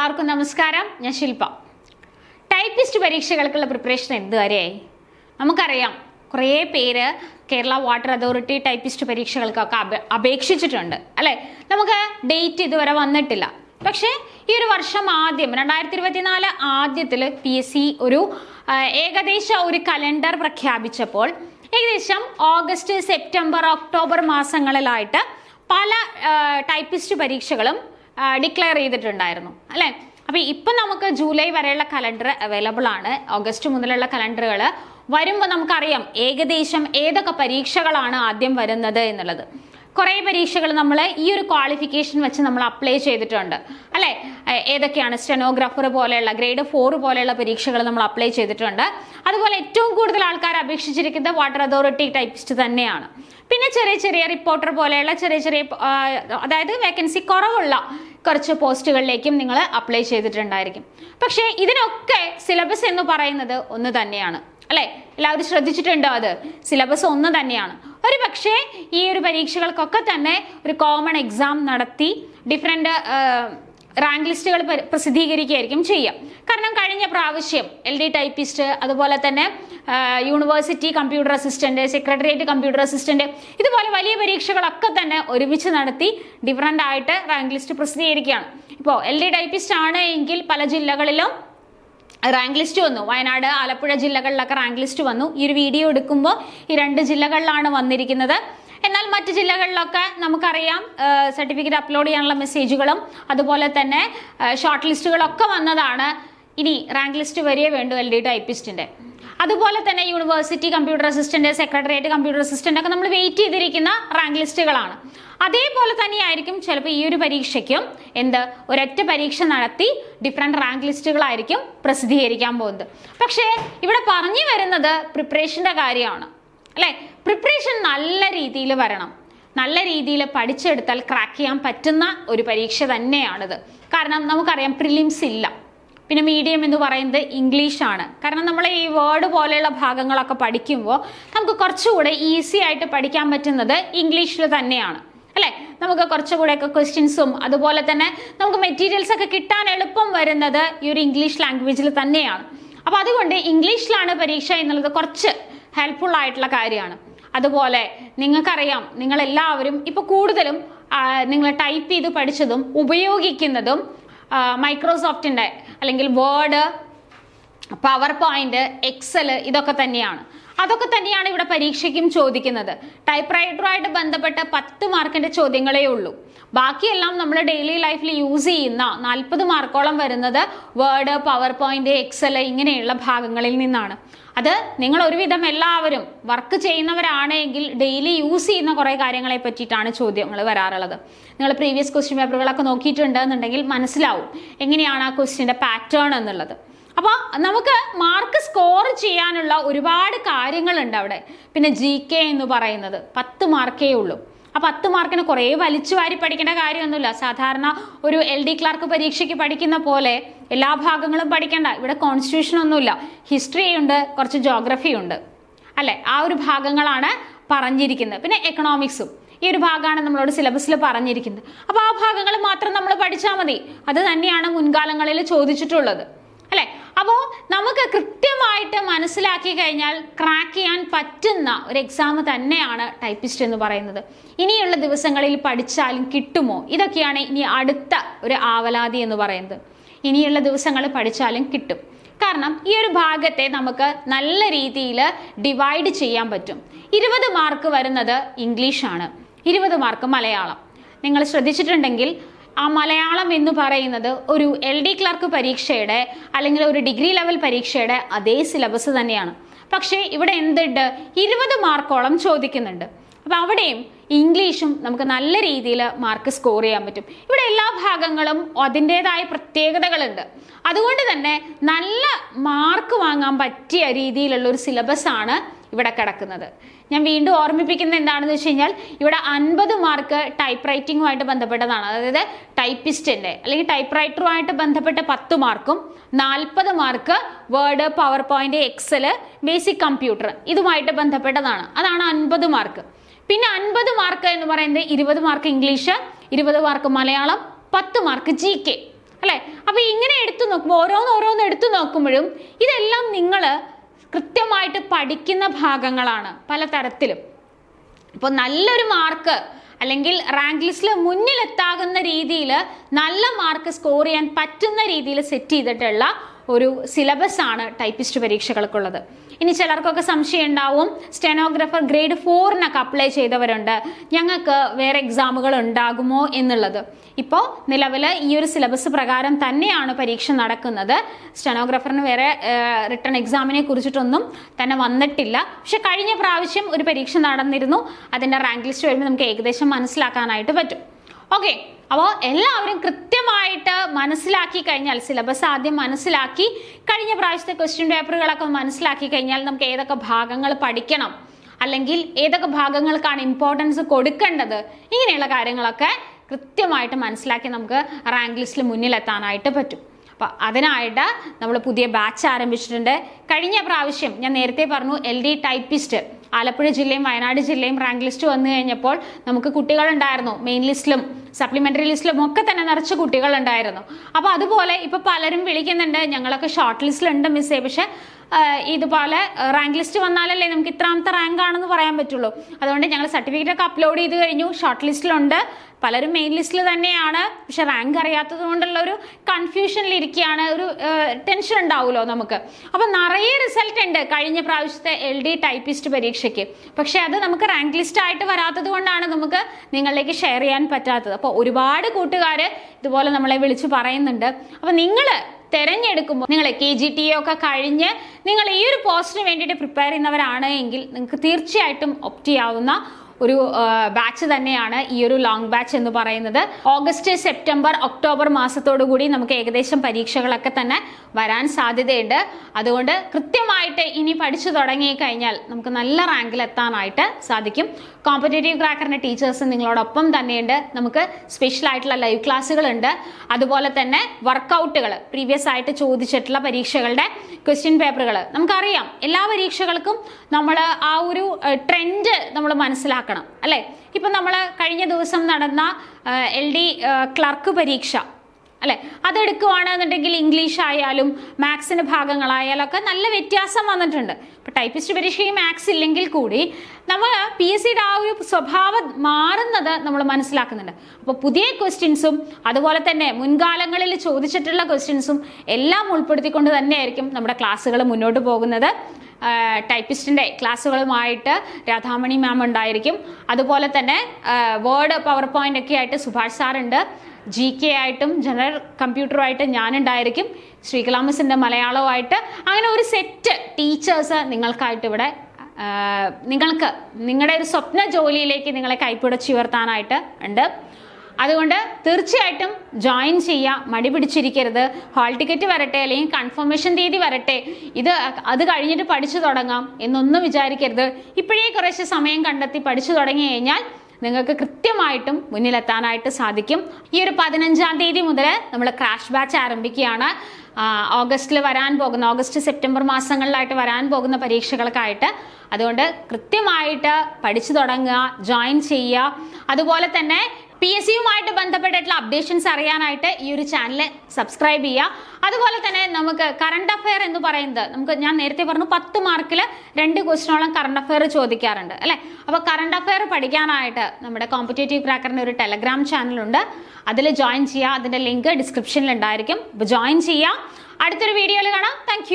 എല്ലാവർക്കും നമസ്കാരം. ഞാൻ ശില്പ ടൈപ്പിസ്റ്റ് പരീക്ഷകൾക്കുള്ള പ്രിപ്പറേഷൻ എന്തുവരെയായി നമുക്കറിയാം കുറേ പേര് കേരള വാട്ടർ അതോറിറ്റി ടൈപ്പിസ്റ്റ് പരീക്ഷകൾക്കൊക്കെ അപേ അപേക്ഷിച്ചിട്ടുണ്ട്. അല്ലേ? നമുക്ക് ഡേറ്റ് ഇതുവരെ വന്നിട്ടില്ല. പക്ഷേ ഈ ഒരു വർഷം ആദ്യം രണ്ടായിരത്തി ഇരുപത്തിനാല് ആദ്യത്തിൽ പി എസ് സി ഒരു ഏകദേശ ഒരു കലണ്ടർ പ്രഖ്യാപിച്ചപ്പോൾ ഏകദേശം ഓഗസ്റ്റ് സെപ്റ്റംബർ ഒക്ടോബർ മാസങ്ങളിലായിട്ട് പല ടൈപ്പിസ്റ്റ് പരീക്ഷകളും ഡിക്ലെയർ ചെയ്തിട്ടുണ്ടായിരുന്നു അല്ലേ? അപ്പോൾ ഇപ്പം നമുക്ക് ജൂലൈ വരെയുള്ള കലണ്ടർ അവൈലബിൾ ആണ്. ഓഗസ്റ്റ് മുതലുള്ള കലണ്ടറുകൾ വരുമ്പോൾ നമുക്കറിയാം ഏകദേശം ഏതൊക്കെ പരീക്ഷകളാണ് ആദ്യം വരുന്നത് എന്നുള്ളത്. കുറേ പരീക്ഷകൾ നമ്മൾ ഈ ഒരു ക്വാളിഫിക്കേഷൻ വെച്ച് നമ്മൾ അപ്ലൈ ചെയ്തിട്ടുണ്ട്. അല്ലേ? ഏതൊക്കെയാണ്? സ്റ്റെനോഗ്രാഫർ പോലെയുള്ള ഗ്രേഡ് ഫോർ പോലെയുള്ള പരീക്ഷകൾ നമ്മൾ അപ്ലൈ ചെയ്തിട്ടുണ്ട്. അതുപോലെ ഏറ്റവും കൂടുതൽ ആൾക്കാർ അപേക്ഷിച്ചിരിക്കുന്നത് വാട്ടർ അതോറിറ്റി ടൈപ്പിസ്റ്റ് തന്നെയാണ്. പിന്നെ ചെറിയ ചെറിയ റിപ്പോർട്ടർ പോലെയുള്ള ചെറിയ ചെറിയ അതായത് വേക്കൻസി കുറവുള്ള കുറച്ച് പോസ്റ്റുകളിലേക്കും നിങ്ങൾ അപ്ലൈ ചെയ്തിട്ടുണ്ടായിരിക്കും. പക്ഷേ ഇതിനൊക്കെ സിലബസ് എന്ന് പറയുന്നത് ഒന്ന് തന്നെയാണ്. അല്ലേ? എല്ലാവരും ശ്രദ്ധിച്ചിട്ടുണ്ടോ അത്? സിലബസ് ഒന്ന് തന്നെയാണ്. പക്ഷേ ഈ ഒരു പരീക്ഷകൾക്കൊക്കെ തന്നെ ഒരു കോമൺ എക്സാം നടത്തി ഡിഫറെന്റ് റാങ്ക് ലിസ്റ്റുകൾ പരി- പ്രസിദ്ധീകരിക്കുകയായിരിക്കും ചെയ്യുക കാരണം കഴിഞ്ഞ പ്രാവശ്യം എൽ ഡി ടൈപ്പിസ്റ്റ് അതുപോലെ തന്നെ university computer assistant secretariat computer assistant ഇതുപോലെ വലിയ പരീക്ഷകളൊക്കെ തന്നെ ഒരുമിച്ച് നടത്തി ഡിഫറന്റ് ആയിട്ട് റാങ്ക് ലിസ്റ്റ് പ്രസിദ്ധീകരിക്കുകയാണ്. ഇപ്പോൾ എൽ ഡി ടൈപ്പിസ്റ്റ് ആണ് എങ്കിൽ പല ജില്ലകളിലും റാങ്ക് ലിസ്റ്റ് വന്നു. വയനാട് ആലപ്പുഴ ജില്ലകളിലൊക്കെ റാങ്ക് ലിസ്റ്റ് വന്നു. ഈ ഒരു വീഡിയോ എടുക്കുമ്പോൾ ഈ രണ്ട് ജില്ലകളിലാണ് വന്നിരിക്കുന്നത്. എന്നാൽ മറ്റ് ജില്ലകളിലൊക്കെ നമുക്കറിയാം സർട്ടിഫിക്കറ്റ് അപ്ലോഡ് ചെയ്യാനുള്ള മെസ്സേജുകളും അതുപോലെ തന്നെ ഷോർട്ട് ലിസ്റ്റുകളൊക്കെ വന്നതാണ്. ഇനി റാങ്ക് ലിസ്റ്റ് വരികയേ വേണ്ടു എൽ ഡി ടൈപ്പിസ്റ്റിന്റെ അതുപോലെ തന്നെ university computer assistant secretariat computer assistant ഒക്കെ നമ്മൾ വെയിറ്റ് ചെയ്തിരിക്കുന്ന റാങ്ക് ലിസ്റ്റുകളാണ് അതേപോലെ തന്നെയായിരിക്കും ചിലപ്പോൾ ഈ ഒരു പരീക്ഷയ്ക്കും എന്ത് ഒരൊറ്റ പരീക്ഷ നടത്തി ഡിഫറെന്റ് റാങ്ക് ലിസ്റ്റുകളായിരിക്കും പ്രസിദ്ധീകരിക്കാൻ പോകുന്നത്. പക്ഷേ ഇവിടെ പറഞ്ഞു വരുന്നത് പ്രിപ്പറേഷന്റെ കാര്യമാണ്. അല്ലേ? പ്രിപ്പറേഷൻ നല്ല രീതിയിൽ വരണം. നല്ല രീതിയിൽ പഠിച്ചെടുത്താൽ ക്രാക്ക് ചെയ്യാൻ പറ്റുന്ന ഒരു പരീക്ഷ തന്നെയാണിത്. കാരണം നമുക്കറിയാം പ്രിലിംസ് ഇല്ല. പിന്നെ മീഡിയം എന്ന് പറയുന്നത് ഇംഗ്ലീഷാണ് കാരണം നമ്മൾ ഈ വേർഡ് പോലെയുള്ള ഭാഗങ്ങളൊക്കെ പഠിക്കുമ്പോൾ നമുക്ക് കുറച്ചുകൂടെ ഈസി ആയിട്ട് പഠിക്കാൻ പറ്റുന്നത് ഇംഗ്ലീഷിൽ തന്നെയാണ്. അല്ലേ? നമുക്ക് കുറച്ചുകൂടെയൊക്കെ ക്വസ്റ്റ്യൻസും അതുപോലെ തന്നെ നമുക്ക് മെറ്റീരിയൽസ് ഒക്കെ കിട്ടാൻ എളുപ്പം വരുന്നത് ഈ ഒരു ഇംഗ്ലീഷ് ലാംഗ്വേജിൽ തന്നെയാണ്. അപ്പോൾ അതുകൊണ്ട് ഇംഗ്ലീഷിലാണ് പരീക്ഷ എന്നുള്ളത് കുറച്ച് ഹെൽപ്ഫുൾ ആയിട്ടുള്ള കാര്യമാണ്. അതുപോലെ നിങ്ങൾക്കറിയാം നിങ്ങളെല്ലാവരും ഇപ്പോൾ കൂടുതലും നിങ്ങൾ ടൈപ്പ് ചെയ്ത് പഠിച്ചതും ഉപയോഗിക്കുന്നതും മൈക്രോസോഫ്റ്റിന്റെ അല്ലെങ്കിൽ വേർഡ് പവർ പോയിന്റ് എക്സൽ ഇതൊക്കെ തന്നെയാണ്. അതൊക്കെ തന്നെയാണ് ഇവിടെ പരീക്ഷയ്ക്കും ചോദിക്കുന്നത്. ടൈപ്പ് റൈറ്ററുമായിട്ട് ബന്ധപ്പെട്ട പത്ത് മാർക്കിന്റെ ചോദ്യങ്ങളേ ഉള്ളൂ. ബാക്കിയെല്ലാം നമ്മൾ ഡെയിലി ലൈഫിൽ യൂസ് ചെയ്യുന്ന നാൽപ്പത് മാർക്കോളം വരുന്നത് വേർഡ് പവർ പോയിന്റ് എക്സൽ ഇങ്ങനെയുള്ള ഭാഗങ്ങളിൽ നിന്നാണ്. അത് നിങ്ങൾ ഒരുവിധം എല്ലാവരും വർക്ക് ചെയ്യുന്നവരാണെങ്കിൽ ഡെയിലി യൂസ് ചെയ്യുന്ന കുറേ കാര്യങ്ങളെ പറ്റിയിട്ടാണ് ചോദ്യങ്ങൾ വരാറുള്ളത്. നിങ്ങൾ പ്രീവിയസ് ക്വസ്റ്റ്യൻ പേപ്പറുകളൊക്കെ നോക്കിയിട്ടുണ്ട് എന്നുണ്ടെങ്കിൽ മനസ്സിലാവും എങ്ങനെയാണ് ആ ക്വസ്റ്റ്യന്റെ പാറ്റേൺ എന്നുള്ളത്. അപ്പോൾ നമുക്ക് മാർക്ക് സ്കോർ ചെയ്യാനുള്ള ഒരുപാട് കാര്യങ്ങളുണ്ട് അവിടെ. പിന്നെ ജി കെ എന്ന് പറയുന്നത് പത്ത് മാർക്കേ ഉള്ളൂ. ആ പത്ത് മാർക്കിന് കുറേ വലിച്ചു വാരി പഠിക്കേണ്ട കാര്യമൊന്നുമില്ല. സാധാരണ ഒരു എൽ ഡി ക്ലാർക്ക് പരീക്ഷയ്ക്ക് പഠിക്കുന്ന പോലെ എല്ലാ ഭാഗങ്ങളും പഠിക്കേണ്ട. ഇവിടെ കോൺസ്റ്റിറ്റ്യൂഷൻ ഒന്നുമില്ല. ഹിസ്റ്ററി ഉണ്ട് കുറച്ച് ജോഗ്രഫി ഉണ്ട്. അല്ലേ? ആ ഒരു ഭാഗങ്ങളാണ് പറഞ്ഞിരിക്കുന്നത്. പിന്നെ എക്കണോമിക്സും ഈ ഒരു ഭാഗമാണ് നമ്മളോട് സിലബസിൽ പറഞ്ഞിരിക്കുന്നത്. അപ്പോൾ ആ ഭാഗങ്ങൾ മാത്രം നമ്മൾ പഠിച്ചാൽ മതി. അത് തന്നെയാണ് മുൻകാലങ്ങളിൽ ചോദിച്ചിട്ടുള്ളത്. അപ്പോൾ നമുക്ക് കൃത്യമായിട്ട് മനസ്സിലാക്കി കഴിഞ്ഞാൽ ക്രാക്ക് ചെയ്യാൻ പറ്റുന്ന ഒരു എക്സാം തന്നെയാണ് ടൈപ്പിസ്റ്റ് എന്ന് പറയുന്നത്. ഇനിയുള്ള ദിവസങ്ങളിൽ പഠിച്ചാലും കിട്ടുമോ? ഇതൊക്കെയാണ് ഇനി അടുത്ത ഒരു ആവലാതി എന്ന് പറയുന്നത്. ഇനിയുള്ള ദിവസങ്ങൾ പഠിച്ചാലും കിട്ടും. കാരണം ഈ ഒരു ഭാഗത്തെ നമുക്ക് നല്ല രീതിയിൽ ഡിവൈഡ് ചെയ്യാൻ പറ്റും. ഇരുപത് മാർക്ക് വരുന്നത് ഇംഗ്ലീഷാണ് ഇരുപത് മാർക്ക് മലയാളം. നിങ്ങൾ ശ്രദ്ധിച്ചിട്ടുണ്ടെങ്കിൽ ആ മലയാളം എന്ന് പറയുന്നത് ഒരു എൽ ഡി ക്ലർക്ക് പരീക്ഷയുടെ അല്ലെങ്കിൽ ഒരു ഡിഗ്രി ലെവൽ പരീക്ഷയുടെ അതേ സിലബസ് തന്നെയാണ്. പക്ഷേ ഇവിടെ എന്തുണ്ട്? ഇരുപത് മാർക്കോളം ചോദിക്കുന്നുണ്ട്. അപ്പം അവിടെയും ഇംഗ്ലീഷും നമുക്ക് നല്ല രീതിയിൽ മാർക്ക് സ്കോർ ചെയ്യാൻ പറ്റും. ഇവിടെ എല്ലാ ഭാഗങ്ങളും അതിന്റെതായ പ്രത്യേകതകളുണ്ട്. അതുകൊണ്ട് തന്നെ നല്ല മാർക്ക് വാങ്ങാൻ പറ്റിയ രീതിയിലുള്ള ഒരു സിലബസ് ആണ് ഇവിടെ കിടക്കുന്നത്. ഞാൻ വീണ്ടും ഓർമ്മിപ്പിക്കുന്നത് എന്താണെന്ന് വെച്ച് കഴിഞ്ഞാൽ ഇവിടെ അൻപത് മാർക്ക് ടൈപ്പ് റൈറ്റിംഗുമായിട്ട് ബന്ധപ്പെട്ടതാണ്. അതായത് ടൈപ്പിസ്റ്റിന്റെ അല്ലെങ്കിൽ ടൈപ്പ് റൈറ്ററുമായിട്ട് ബന്ധപ്പെട്ട പത്ത് മാർക്കും നാൽപ്പത് mark word PowerPoint Excel basic computer ഇതുമായിട്ട് ബന്ധപ്പെട്ടതാണ്. അതാണ് അൻപത് മാർക്ക്. പിന്നെ അൻപത് മാർക്ക് എന്ന് പറയുന്നത് ഇരുപത് മാർക്ക് ഇംഗ്ലീഷ് ഇരുപത് മാർക്ക് മലയാളം പത്ത് മാർക്ക് ജി കെ. അല്ലേ? അപ്പോൾ ഇങ്ങനെ എടുത്തു നോക്കുമ്പോൾ ഓരോന്ന് ഓരോന്ന് എടുത്തു നോക്കുമ്പോഴും ഇതെല്ലാം നിങ്ങൾ കൃത്യമായിട്ട് പഠിക്കുന്ന ഭാഗങ്ങളാണ് പലതരത്തിലും ഇപ്പോൾ നല്ലൊരു മാർക്ക് അല്ലെങ്കിൽ റാങ്ക് ലിസ്റ്റിൽ മുന്നിലെത്താകുന്ന രീതിയിൽ നല്ല മാർക്ക് സ്കോർ ചെയ്യാൻ പറ്റുന്ന രീതിയിൽ സെറ്റ് ചെയ്തിട്ടുള്ള ഒരു സിലബസ് ആണ് ടൈപ്പിസ്റ്റ് പരീക്ഷകൾക്കുള്ളത്. ഇനി ചിലർക്കൊക്കെ സംശയം ഉണ്ടാവും സ്റ്റെനോഗ്രാഫർ ഗ്രേഡ് ഫോറിനൊക്കെ അപ്ലൈ ചെയ്തവരുണ്ട് ഞങ്ങൾക്ക് വേറെ എക്സാമുകൾ ഉണ്ടാകുമോ എന്നുള്ളത്. ഇപ്പോൾ നിലവിൽ ഈ ഒരു സിലബസ് പ്രകാരം തന്നെയാണ് പരീക്ഷ നടക്കുന്നത്. സ്റ്റെനോഗ്രാഫറിന് വേറെ റിട്ടേൺ എക്സാമിനെ കുറിച്ചിട്ടൊന്നും തന്നെ വന്നിട്ടില്ല. പക്ഷെ കഴിഞ്ഞ പ്രാവശ്യം ഒരു പരീക്ഷ നടന്നിരുന്നു. അതിന്റെ റാങ്ക് ലിസ്റ്റ് വരുമ്പോൾ നമുക്ക് ഏകദേശം മനസ്സിലാക്കാനായിട്ട് പറ്റും. ഓക്കെ അപ്പോൾ എല്ലാവരും കൃത്യമായിട്ട് മനസ്സിലാക്കി കഴിഞ്ഞാൽ സിലബസ് ആദ്യം മനസ്സിലാക്കി കഴിഞ്ഞ പ്രാവശ്യത്തെ ക്വസ്റ്റ്യൻ പേപ്പറുകളൊക്കെ മനസ്സിലാക്കി കഴിഞ്ഞാൽ നമുക്ക് ഏതൊക്കെ ഭാഗങ്ങൾ പഠിക്കണം അല്ലെങ്കിൽ ഏതൊക്കെ ഭാഗങ്ങൾക്കാണ് ഇമ്പോർട്ടൻസ് കൊടുക്കേണ്ടത് ഇങ്ങനെയുള്ള കാര്യങ്ങളൊക്കെ കൃത്യമായിട്ട് മനസ്സിലാക്കി നമുക്ക് റാങ്ക് ലിസ്റ്റിൽ മുന്നിലെത്താനായിട്ട് പറ്റും. അപ്പോൾ അതിനായിട്ട് നമ്മൾ പുതിയ ബാച്ച് ആരംഭിച്ചിട്ടുണ്ട്. കഴിഞ്ഞ പ്രാവശ്യം ഞാൻ നേരത്തെ പറഞ്ഞു എൽ ഡി ടൈപ്പിസ്റ്റ് ആലപ്പുഴ ജില്ലയും വയനാട് ജില്ലയും റാങ്ക് ലിസ്റ്റ് വന്നു കഴിഞ്ഞപ്പോൾ നമുക്ക് കുട്ടികളുണ്ടായിരുന്നു മെയിൻ ലിസ്റ്റിലും സപ്ലിമെന്ററി ലിസ്റ്റിലും ഒക്കെ തന്നെ നിറച്ച് കുട്ടികളുണ്ടായിരുന്നു. അപ്പോൾ അതുപോലെ ഇപ്പോൾ പലരും വിളിക്കുന്നുണ്ട് ഞങ്ങളൊക്കെ ഷോർട്ട് ലിസ്റ്റിലുണ്ട് മിസ്സേ പക്ഷേ ഇതുപോലെ റാങ്ക് ലിസ്റ്റ് വന്നാലല്ലേ നമുക്ക് ഇത്രാമത്തെ റാങ്ക് ആണെന്ന് പറയാൻ പറ്റുള്ളൂ. അതുകൊണ്ട് ഞങ്ങൾ സർട്ടിഫിക്കറ്റ് ഒക്കെ അപ്ലോഡ് ചെയ്ത് കഴിഞ്ഞു. ഷോർട്ട് ലിസ്റ്റിലുണ്ട് പലരും മെയിൻ ലിസ്റ്റിൽ തന്നെയാണ്. പക്ഷെ റാങ്ക് അറിയാത്തത് കൊണ്ടുള്ള ഒരു കൺഫ്യൂഷനിൽ ഇരിക്കുകയാണ് ഒരു ടെൻഷൻ ഉണ്ടാവുമല്ലോ നമുക്ക്. അപ്പം നിറയെ റിസൾട്ട് ഉണ്ട് കഴിഞ്ഞ പ്രാവശ്യത്തെ എൽ ഡി ടൈപ്പിസ്റ്റ് പരീക്ഷയ്ക്ക്. പക്ഷെ അത് നമുക്ക് റാങ്ക് ലിസ്റ്റ് ആയിട്ട് വരാത്തത് കൊണ്ടാണ് നമുക്ക് നിങ്ങളിലേക്ക് ഷെയർ ചെയ്യാൻ പറ്റാത്തത്. അപ്പോൾ ഒരുപാട് കൂട്ടുകാർ ഇതുപോലെ നമ്മളെ വിളിച്ച് പറയുന്നുണ്ട്. അപ്പം നിങ്ങൾ തിരഞ്ഞെടുക്കുമ്പോൾ നിങ്ങൾ കെ ജി ടി ഒക്കെ കഴിഞ്ഞ് നിങ്ങൾ ഈ ഒരു പോസ്റ്റിന് വേണ്ടിയിട്ട് പ്രിപ്പയർ ചെയ്യുന്നവരാണ് എങ്കിൽ നിങ്ങൾക്ക് തീർച്ചയായിട്ടും ഒപ്റ്റ് ചെയ്യാവുന്ന ഒരു ബാച്ച് തന്നെയാണ് ഈ ഒരു ലോങ് ബാച്ച് എന്ന് പറയുന്നത്. ഓഗസ്റ്റ് സെപ്റ്റംബർ ഒക്ടോബർ മാസത്തോടു കൂടി നമുക്ക് ഏകദേശം പരീക്ഷകളൊക്കെ തന്നെ വരാൻ സാധ്യതയുണ്ട്. അതുകൊണ്ട് കൃത്യമായിട്ട് ഇനി പഠിച്ചു തുടങ്ങി കഴിഞ്ഞാൽ നമുക്ക് നല്ല റാങ്കിൽ എത്താനായിട്ട് സാധിക്കും. കോമ്പറ്റേറ്റീവ് ക്രാക്കറിന്റെ ടീച്ചേഴ്സ് നിങ്ങളോടൊപ്പം തന്നെയുണ്ട്. നമുക്ക് സ്പെഷ്യൽ ആയിട്ടുള്ള ലൈവ് ക്ലാസ്സുകളുണ്ട് അതുപോലെ തന്നെ വർക്കൗട്ടുകൾ പ്രീവിയസ് ആയിട്ട് ചോദിച്ചിട്ടുള്ള പരീക്ഷകളുടെ ക്വസ്റ്റ്യൻ പേപ്പറുകൾ നമുക്കറിയാം എല്ലാ പരീക്ഷകൾക്കും നമ്മൾ ആ ഒരു ട്രെൻഡ് നമ്മൾ മനസ്സിലാക്കണം. അല്ലേ? ഇപ്പം നമ്മൾ കഴിഞ്ഞ ദിവസം നടന്ന എൽ ഡി ക്ലർക്ക് പരീക്ഷ അല്ലെ? അതെടുക്കുവാണെന്നുണ്ടെങ്കിൽ ഇംഗ്ലീഷ് ആയാലും മാത്സിന്റെ ഭാഗങ്ങളായാലും ഒക്കെ നല്ല വ്യത്യാസം വന്നിട്ടുണ്ട്. ഇപ്പൊ ടൈപ്പിസ്റ്റ് പരീക്ഷയും മാത്സ് ഇല്ലെങ്കിൽ കൂടി നമ്മൾ പി എസ് സിയുടെ ആ ഒരു സ്വഭാവം മാറുന്നത് നമ്മൾ മനസ്സിലാക്കുന്നുണ്ട്. അപ്പോൾ പുതിയ ക്വസ്റ്റ്യൻസും അതുപോലെ തന്നെ മുൻകാലങ്ങളിൽ ചോദിച്ചിട്ടുള്ള ക്വസ്റ്റ്യൻസും എല്ലാം ഉൾപ്പെടുത്തിക്കൊണ്ട് തന്നെയായിരിക്കും നമ്മുടെ ക്ലാസ്സുകൾ മുന്നോട്ട് പോകുന്നത്. ടൈപ്പിസ്റ്റിന്റെ ക്ലാസ്സുകളുമായിട്ട് രാധാമണി മാം ഉണ്ടായിരിക്കും. അതുപോലെ തന്നെ വേർഡ് പവർ പോയിന്റ് ഒക്കെ ആയിട്ട് സുഭാഷ് സാറുണ്ട് ജി കെ ആയിട്ടും ജനറൽ കമ്പ്യൂട്ടറുമായിട്ട് ഞാനുണ്ടായിരിക്കും. ശ്രീകലാമസിന്റെ മലയാളവുമായിട്ട്. അങ്ങനെ ഒരു സെറ്റ് ടീച്ചേഴ്സ് നിങ്ങൾക്കായിട്ട് ഇവിടെ നിങ്ങൾക്ക് നിങ്ങളുടെ ഒരു സ്വപ്ന ജോലിയിലേക്ക് നിങ്ങളെ കൈപ്പിടച്ചുയർത്താനായിട്ട് ഉണ്ട്. അതുകൊണ്ട് തീർച്ചയായിട്ടും ജോയിൻ ചെയ്യുക മടി പിടിച്ചിരിക്കരുത്. ഹാൾ ടിക്കറ്റ് വരട്ടെ അല്ലെങ്കിൽ കൺഫർമേഷൻ തീയതി വരട്ടെ. ഇത് അത് കഴിഞ്ഞിട്ട് പഠിച്ചു തുടങ്ങാം എന്നൊന്നും വിചാരിക്കരുത്. ഇപ്പോഴേ കുറേശ്ശെ സമയം കണ്ടെത്തി പഠിച്ചു തുടങ്ങി കഴിഞ്ഞാൽ നിങ്ങൾക്ക് കൃത്യമായിട്ടും മുന്നിലെത്താനായിട്ട് സാധിക്കും. ഈ ഒരു പതിനഞ്ചാം തീയതി മുതൽ നമ്മൾ ക്രാഷ് ബാച്ച് ആരംഭിക്കുകയാണ്. ഓഗസ്റ്റിൽ വരാൻ പോകുന്ന ഓഗസ്റ്റ് സെപ്റ്റംബർ മാസങ്ങളിലായിട്ട് വരാൻ പോകുന്ന പരീക്ഷകൾക്കായിട്ട്. അതുകൊണ്ട് കൃത്യമായിട്ട് പഠിച്ചു തുടങ്ങുക ജോയിൻ ചെയ്യുക. അതുപോലെ തന്നെ പി എസ് സിയുമായിട്ട് ബന്ധപ്പെട്ടിട്ടുള്ള അപ്ഡേഷൻസ് അറിയാനായിട്ട് ഈ ഒരു ചാനൽ സബ്സ്ക്രൈബ് ചെയ്യുക. അതുപോലെ തന്നെ നമുക്ക് കറണ്ട് അഫയർ എന്ന് പറയുന്നത് നമുക്ക് ഞാൻ നേരത്തെ പറഞ്ഞു പത്ത് മാർക്കിൽ രണ്ട് ക്വസ്റ്റിനോളം കറണ്ട് അഫയർ ചോദിക്കാറുണ്ട് അല്ലേ? അപ്പോൾ കറണ്ട് അഫയർ പഠിക്കാനായിട്ട് നമ്മുടെ കോമ്പറ്റേറ്റീവ് ക്രാക്കറിന്റെ ഒരു ടെലഗ്രാം ചാനലുണ്ട് അതിൽ ജോയിൻ ചെയ്യുക. അതിന്റെ ലിങ്ക് ഡിസ്ക്രിപ്ഷനിൽ ഉണ്ടായിരിക്കും. അപ്പോൾ ജോയിൻ ചെയ്യുക. അടുത്തൊരു വീഡിയോയിൽ കാണാം. താങ്ക്